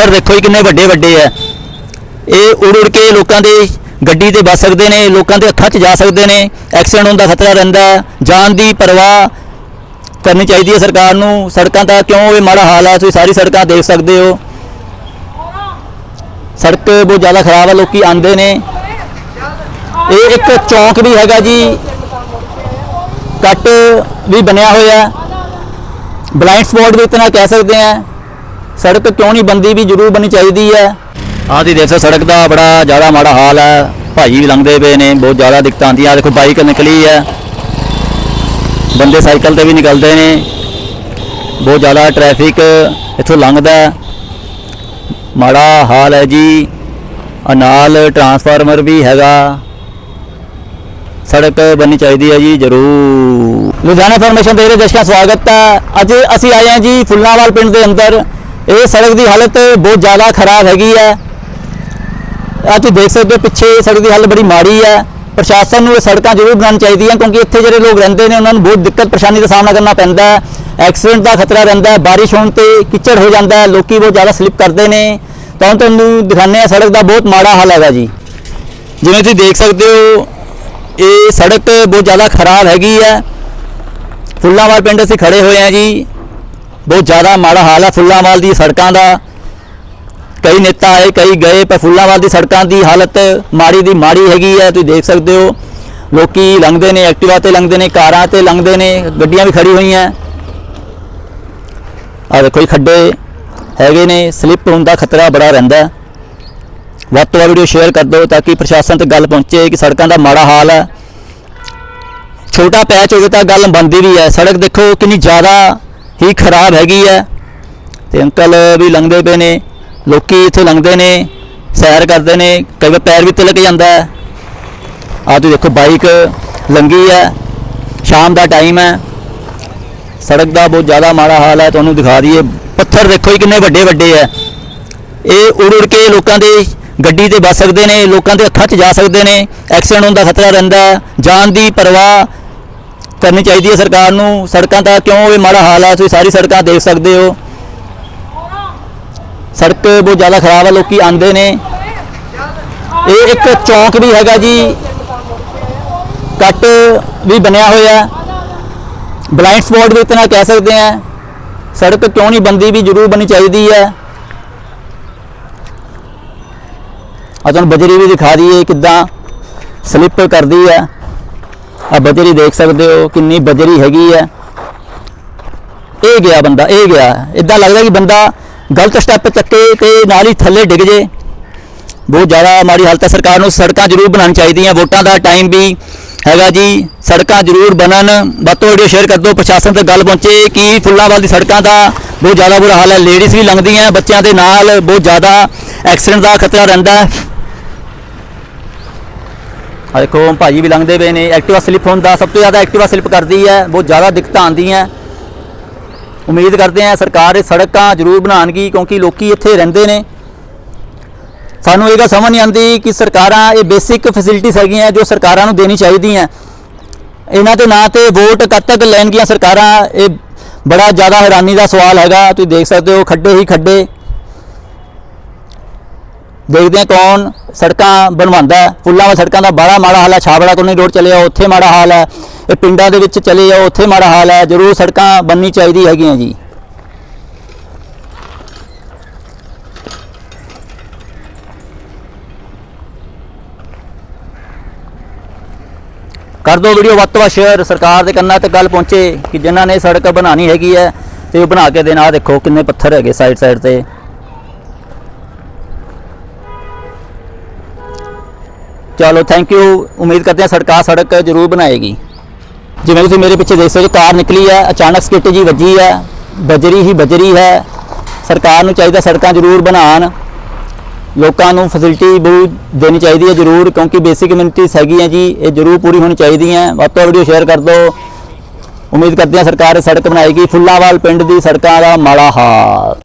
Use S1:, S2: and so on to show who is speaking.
S1: ਪੱਥਰ ਦੇਖੋ ਜੀ ਕਿੰਨੇ ਵੱਡੇ ਵੱਡੇ ਆ। ਇਹ ਉੜ ਉੜ ਕੇ ਲੋਕਾਂ ਦੇ ਗੱਡੀ ਤੇ ਵੱਜ ਸਕਦੇ ਨੇ, ਲੋਕਾਂ ਦੇ ਅੱਖਾਂ 'ਚ ਜਾ ਸਕਦੇ ਨੇ, ਐਕਸੀਡੈਂਟ ਹੋਣ ਦਾ ਖਤਰਾ ਰਹਿੰਦਾ ਹੈ ਜਾਨ ਦੀ ਪਰਵਾਹ ਕਰਨੀ ਚਾਹੀਦੀ ਹੈ ਸਰਕਾਰ ਨੂੰ। ਸੜਕਾਂ ਦਾ ਕਿਉਂ ਇਹ ਮਾੜਾ ਹਾਲ ਹੈ ਤੁਸੀਂ ਸਾਰੀ ਸੜਕਾਂ ਦੇਖ ਸਕਦੇ ਹੋ। ਸੜਕ ਬਹੁਤ ਜ਼ਿਆਦਾ ਖਰਾਬ ਹੈ ਲੋਕੀ ਆਂਦੇ ਨੇ। ਇਹ ਇੱਕ ਚੌਂਕ ਵੀ ਹੈਗਾ ਜੀ। ਕੱਟ ਵੀ ਬਣਿਆ ਹੋਇਆ। ਬਲਾਈਂਡ ਸਪੌਟ ਵੀ ਇਤਨਾ ਕਹਿ ਸਕਦੇ ਆ। ਸੜਕ ਕਿਉਂ ਨਹੀਂ ਬੰਦੀ ਵੀ ਜ਼ਰੂਰ ਬਣਨੀ ਚਾਹੀਦੀ ਹੈ? ਆਹ ਤੁਸੀਂ ਦੇਖ ਸਕਦੇ ਸੜਕ ਦਾ ਬੜਾ ਜ਼ਿਆਦਾ ਮਾੜਾ ਹਾਲ ਹੈ। ਭਾਈ ਵੀ ਲੰਘਦੇ ਪਏ ਨੇ, ਬਹੁਤ ਜ਼ਿਆਦਾ ਦਿੱਕਤਾਂ ਆਉਂਦੀਆਂ। ਦੇਖੋ, ਬਾਈਕ ਨਿਕਲੀ ਹੈ। ਬੰਦੇ ਸਾਈਕਲ ਤੇ ਵੀ ਨਿਕਲਦੇ ਨੇ। ਬਹੁਤ ਜ਼ਿਆਦਾ ਟ੍ਰੈਫਿਕ ਇੱਥੋਂ ਲੰਘਦਾ ਮਾੜਾ ਹਾਲ ਹੈ ਜੀ। ਆ ਨਾਲ ਟਰਾਂਸਫਾਰਮਰ ਵੀ ਹੈਗਾ। ਸੜਕ ਬਣਨੀ ਚਾਹੀਦੀ ਹੈ ਜੀ, ਜ਼ਰੂਰ। ਲੁਧਿਆਣਾ ਇਨਫੋਰਮੇਸ਼ਨ ਦੇ ਰਹੇ ਦਰਸ਼ਕਾਂ ਸਵਾਗਤ ਹੈ। ਅੱਜ ਅਸੀਂ ਆਏ ਹਾਂ ਜੀ ਫੁੱਲਾਵਾਲ ਪਿੰਡ ਦੇ ਅੰਦਰ। ਇਹ ਸੜਕ ਦੀ ਹਾਲਤ ਬਹੁਤ ਜ਼ਿਆਦਾ ਖਰਾਬ ਹੈਗੀ ਹੈ। ਅੱਜ ਤੁਸੀਂ ਦੇਖ ਸਕਦੇ ਹੋ, ਪਿੱਛੇ ਸੜਕ ਦੀ ਹਾਲਤ ਬੜੀ ਮਾੜੀ ਹੈ। ਪ੍ਰਸ਼ਾਸਨ ਨੂੰ ਇਹ ਸੜਕਾਂ ਜ਼ਰੂਰ ਬਣਾਉਣੀ ਚਾਹੀਦੀਆਂ ਕਿਉਂਕਿ ਇੱਥੇ ਜਿਹੜੇ ਲੋਕ ਰਹਿੰਦੇ ਨੇ, ਉਹਨਾਂ ਨੂੰ ਬਹੁਤ ਦਿੱਕਤ, ਪਰੇਸ਼ਾਨੀ ਦਾ ਸਾਹਮਣਾ ਕਰਨਾ ਪੈਂਦਾ ਹੈ। ਐਕਸੀਡੈਂਟ ਦਾ ਖਤਰਾ ਰਹਿੰਦਾ ਹੈ, ਬਾਰਿਸ਼ ਹੋਣ ਤੇ ਕਿਚੜ ਹੋ ਜਾਂਦਾ ਹੈ, ਲੋਕੀ ਬਹੁਤ ਜ਼ਿਆਦਾ ਸਲਿੱਪ ਕਰਦੇ ਨੇ। ਤਾਂ ਤੁਹਾਨੂੰ ਦਿਖਾਉਂਦੇ ਆ ਸੜਕ ਦਾ ਬਹੁਤ ਮਾੜਾ ਹਾਲ ਹੈਗਾ ਜੀ। ਜਿਵੇਂ ਤੁਸੀਂ ਦੇਖ ਸਕਦੇ ਹੋ, ਇਹ ਸੜਕ ਬਹੁਤ ਜ਼ਿਆਦਾ ਖਰਾਬ ਹੈਗੀ ਹੈ। ਫੁੱਲਾਂਵਾਲ ਪਿੰਡ ਅਸੀਂ ਖੜੇ ਹੋਏ ਹਾਂ ਜੀ। ਬਹੁਤ ਜ਼ਿਆਦਾ ਮਾੜਾ ਹਾਲ ਹੈ ਫੁੱਲਾਂਵਾਲ ਦੀ ਸੜਕਾਂ ਦਾ। ਕਈ ਨੇਤਾ ਆਏ, ਕਈ ਗਏ, ਪਰ ਫੁੱਲਾਂਵਾਲ ਦੀ ਸੜਕਾਂ ਦੀ ਹਾਲਤ ਮਾੜੀ ਦੀ ਮਾੜੀ ਹੈਗੀ ਹੈ ਤੁਸੀਂ ਦੇਖ ਸਕਦੇ ਹੋ। ਲੋਕੀ ਲੰਘਦੇ ਨੇ, ਐਕਟਿਵਾ ਤੇ ਲੰਘਦੇ ਨੇ, ਕਾਰਾਂ ਤੇ ਲੰਘਦੇ ਨੇ, ਗੱਡੀਆਂ ਵੀ ਖੜੀ ਹੋਈਆਂ। ਆ ਦੇਖੋ ਇਹ ਖੱਡੇ ਹੈਗੇ ਨੇ, ਸਲਿੱਪ ਹੋਣ ਦਾ ਖਤਰਾ ਬੜਾ ਰਹਿੰਦਾ। ਵੱਧ ਤੋਂ ਵੱਧ ਵੀਡੀਓ ਸ਼ੇਅਰ ਕਰ ਦਿਓ ਤਾਂ ਕਿ ਪ੍ਰਸ਼ਾਸਨ ਤੱਕ ਗੱਲ ਪਹੁੰਚੇ ਕਿ ਸੜਕਾਂ ਦਾ ਮਾੜਾ ਹਾਲ ਹੈ ਛੋਟਾ ਪੈਚ ਹੋਵੇ ਤਾਂ ਗੱਲ ਬਣਦੀ ਵੀ ਹੈ ਸੜਕ ਦੇਖੋ ਕਿੰਨੀ ਜ਼ਿਆਦਾ ਹੀ ਖਰਾਬ ਹੈਗੀ ਹੈ। ਤੇ ਅੰਕਲ ਵੀ ਲੰਘਦੇ ਪਏ ਨੇ, ਲੋਕੀ ਇੱਥੇ ਲੰਘਦੇ ਨੇ, ਸੈਰ ਕਰਦੇ ਨੇ, ਕਈ ਵਾਰ ਪੈਰ ਵੀ ਤਿਲਕ ਜਾਂਦਾ ਹੈ। ਆਹ ਤੁਸੀਂ ਦੇਖੋ, ਬਾਈਕ ਲੰਗੀ ਹੈ, ਸ਼ਾਮ ਦਾ ਟਾਈਮ ਹੈ। ਸੜਕ ਦਾ ਬਹੁਤ ਜ਼ਿਆਦਾ ਮਾੜਾ ਹਾਲ ਹੈ, ਤੁਹਾਨੂੰ ਦਿਖਾ ਦਈਏ। ਪੱਥਰ ਦੇਖੋ ਜੀ, ਕਿੰਨੇ ਵੱਡੇ ਵੱਡੇ ਹੈ। ਇਹ ਉੜ ਉੜ ਕੇ ਲੋਕਾਂ ਦੇ ਗੱਡੀ ਤੇ ਵੱਜ ਸਕਦੇ ਨੇ, ਲੋਕਾਂ ਦੇ ਅੱਖਾਂ 'ਚ ਜਾ ਸਕਦੇ ਨੇ। ਐਕਸੀਡੈਂਟ ਹੋਣ ਦਾ ਖਤਰਾ ਰਹਿੰਦਾ ਹੈ। ਜਾਨ ਦੀ ਪਰਵਾਹ ਕਰਨੀ ਚਾਹੀਦੀ ਹੈ ਸਰਕਾਰ ਨੂੰ। ਸੜਕਾਂ ਦਾ ਕਿਉਂ ਇਹ ਮਾੜਾ ਹਾਲ ਹੈ ਤੁਸੀਂ ਸਾਰੀ ਸੜਕਾਂ ਦੇਖ ਸਕਦੇ ਹੋ। ਸੜਕ ਬਹੁਤ ਜ਼ਿਆਦਾ ਖਰਾਬ ਹੈ ਲੋਕੀ ਆਂਦੇ ਨੇ। ਇਹ ਇੱਕ ਚੌਂਕ ਵੀ ਹੈਗਾ ਜੀ। ਕੱਟ ਵੀ ਬਣਿਆ ਹੋਇਆ। ਬਲਾਈਂਡ ਸਪੌਟ ਵੀ ਇਤਨਾ ਕਹਿ ਸਕਦੇ ਆ। ਸੜਕ ਕਿਉਂ ਨਹੀਂ ਬੰਦੀ ਵੀ ਜ਼ਰੂਰ ਬਣਨੀ ਚਾਹੀਦੀ ਹੈ ਆ ਤੁਹਾਨੂੰ ਬਜਰੀ ਵੀ ਦਿਖਾ ਦਈਏ ਕਿੱਦਾਂ ਸਲਿੱਪ ਕਰਦੀ ਹੈ ਆ ਬਜਰੀ ਦੇਖ ਸਕਦੇ ਹੋ ਕਿੰਨੀ ਬਜਰੀ ਹੈਗੀ ਹੈ। ਇਹ ਗਿਆ ਬੰਦਾ, ਇਹ ਗਿਆ। ਇਦਾਂ ਲੱਗਦਾ ਕਿ ਬੰਦਾ ਗਲਤ ਸਟੈਪ ਚੱਕੇ ਤੇ ਨਾਲ ਹੀ ਥੱਲੇ ਡਿੱਗ ਜੇ। ਬਹੁਤ ਜ਼ਿਆਦਾ ਮਾੜੀ ਹਾਲਤ ਹੈ। ਸਰਕਾਰ ਨੂੰ ਸੜਕਾਂ ਜ਼ਰੂਰ ਬਣਾਉਣੀ ਚਾਹੀਦੀਆਂ। ਵੋਟਾਂ ਦਾ ਟਾਈਮ ਵੀ ਹੈਗਾ ਜੀ। ਸੜਕਾਂ ਜ਼ਰੂਰ ਬਣਨ। ਵੱਧ ਤੋਂ ਵੀਡੀਓ ਸ਼ੇਅਰ ਕਰ ਦਿਓ। ਪ੍ਰਸ਼ਾਸਨ ਤੱਕ ਗੱਲ ਪਹੁੰਚੇ ਕਿ ਫੁੱਲਾਂਵਾਲ ਦੀ ਸੜਕਾਂ ਦਾ ਬਹੁਤ ਜ਼ਿਆਦਾ ਬੁਰਾ ਹਾਲ ਹੈ। ਲੇਡੀਜ਼ ਵੀ ਲੰਘਦੀਆਂ, ਬੱਚਿਆਂ ਦੇ ਨਾਲ ਬਹੁਤ ਜ਼ਿਆਦਾ ਐਕਸੀਡੈਂਟ ਦਾ ਖਤਰਾ ਰਹਿੰਦਾ ਹੈ। ਆ ਦੇਖੋ ਭਾਜੀ ਵੀ ਲੰਘਦੇ ਪਏ ਨੇ। ਐਕਟਿਵਾ ਸਲਿੱਪ ਹੁੰਦਾ ਸਭ ਤੋਂ ਜ਼ਿਆਦਾ ਐਕਟਿਵਾ ਸਲਿੱਪ ਕਰਦੀ ਹੈ। ਬਹੁਤ ਜ਼ਿਆਦਾ ਦਿੱਕਤਾਂ ਆਉਂਦੀਆਂ। ਉਮੀਦ ਕਰਦੇ ਹਾਂ ਸਰਕਾਰ ਇਹ ਸੜਕਾਂ ਜ਼ਰੂਰ ਬਣਾਉਣਗੀ, ਕਿਉਂਕਿ ਲੋਕੀ ਇੱਥੇ ਰਹਿੰਦੇ ਨੇ। ਸਾਨੂੰ ਇਹ ਗੱਲ ਸਮਝ ਨਹੀਂ ਆਉਂਦੀ ਕਿ ਸਰਕਾਰਾਂ, ਇਹ ਬੇਸਿਕ ਫੈਸਿਲਿਟੀਜ਼ ਹੈਗੀਆਂ ਜੋ ਸਰਕਾਰਾਂ ਨੂੰ ਦੇਣੀ ਚਾਹੀਦੀਆਂ। ਇਹਨਾਂ ਦੇ ਨਾਂ ਤੇ ਵੋਟ ਕਦ ਤੱਕ ਲੈਣਗੀਆਂ ਸਰਕਾਰਾਂ, ਇਹ ਬੜਾ ਜ਼ਿਆਦਾ ਹੈਰਾਨੀ ਦਾ ਸਵਾਲ ਹੈਗਾ। ਤੁਸੀਂ ਦੇਖ ਸਕਦੇ ਹੋ, ਖੱਡੇ ਹੀ ਖੱਡੇ। ਦੇਖਦੇ ਹਾਂ ਕੌਣ ਸੜਕਾਂ ਬਣਵਾਉਂਦਾ ਫੁੱਲਾਂ ਵਾਲੀ ਸੜਕਾਂ ਦਾ ਬੜਾ ਮਾੜਾ ਹਾਲ ਹੈ। ਛਾਬੜਾ ਕੋਨੀ ਰੋਡ ਚਲੇ ਜਾਓ, ਉੱਥੇ ਮਾੜਾ ਹਾਲ ਹੈ। ਇਹ ਪਿੰਡਾਂ ਦੇ ਵਿੱਚ ਚਲੇ ਜਾਓ, ਉੱਥੇ ਮਾੜਾ ਹਾਲ ਹੈ। ਜ਼ਰੂਰ ਸੜਕਾਂ ਬਣਨੀ ਚਾਹੀਦੀ ਹੈਗੀਆਂ ਜੀ। ਕਰ ਦਿਓ ਵੀਡੀਓ ਵੱਧ ਤੋਂ ਵੱਧ ਸ਼ੇਅਰ। ਸਰਕਾਰ ਦੇ ਕੰਨਾਂ ਤੇ ਗੱਲ ਪਹੁੰਚੇ ਕਿ ਜਿਨ੍ਹਾਂ ਨੇ ਸੜਕ ਬਣਾਉਣੀ ਹੈਗੀ ਹੈ, ਤੇ ਉਹ ਬਣਾ ਕੇ ਦੇਣ। ਆਹ ਦੇਖੋ ਕਿੰਨੇ ਪੱਥਰ ਹੈਗੇ ਸਾਈਡ ਸਾਈਡ ਤੇ। ਚਲੋ ਥੈਂਕ ਯੂ ਉਮੀਦ ਕਰਦੇ ਹਾਂ ਸਰਕਾਰ ਸੜਕ ਜ਼ਰੂਰ ਬਣਾਏਗੀ। ਜਿਵੇਂ ਤੁਸੀਂ ਮੇਰੇ ਪਿੱਛੇ ਦੇਖ ਸਕਦੇ ਹੋ, ਕਾਰ ਨਿਕਲੀ ਹੈ ਅਚਾਨਕ ਸਕਿੱਟ ਜੀ ਵੱਜੀ ਹੈ ਬਜਰੀ ਹੀ ਬਜਰੀ ਹੈ। ਸਰਕਾਰ ਨੂੰ ਚਾਹੀਦਾ ਸੜਕਾਂ ਜ਼ਰੂਰ ਬਣਾਉਣ। ਲੋਕਾਂ ਨੂੰ ਫੈਸਿਲਿਟੀ ਬਹੁਤ ਦੇਣੀ ਚਾਹੀਦੀ ਹੈ ਜ਼ਰੂਰ, ਕਿਉਂਕਿ ਬੇਸਿਕ ਕਮਿਊਨਿਟੀਜ਼ ਹੈਗੀਆਂ ਜੀ, ਇਹ ਜ਼ਰੂਰ ਪੂਰੀ ਹੋਣੀ ਚਾਹੀਦੀਆਂ। ਵੱਧ ਤੋਂ ਵੀਡੀਓ ਸ਼ੇਅਰ ਕਰ ਦਿਓ। ਉਮੀਦ ਕਰਦੇ ਹਾਂ ਸਰਕਾਰ ਇਹ ਸੜਕ ਬਣਾਏਗੀ। ਫੁੱਲਾਵਾਲ ਪਿੰਡ ਦੀ ਸੜਕਾਂ ਦਾ ਮਾੜਾ ਹਾਲ।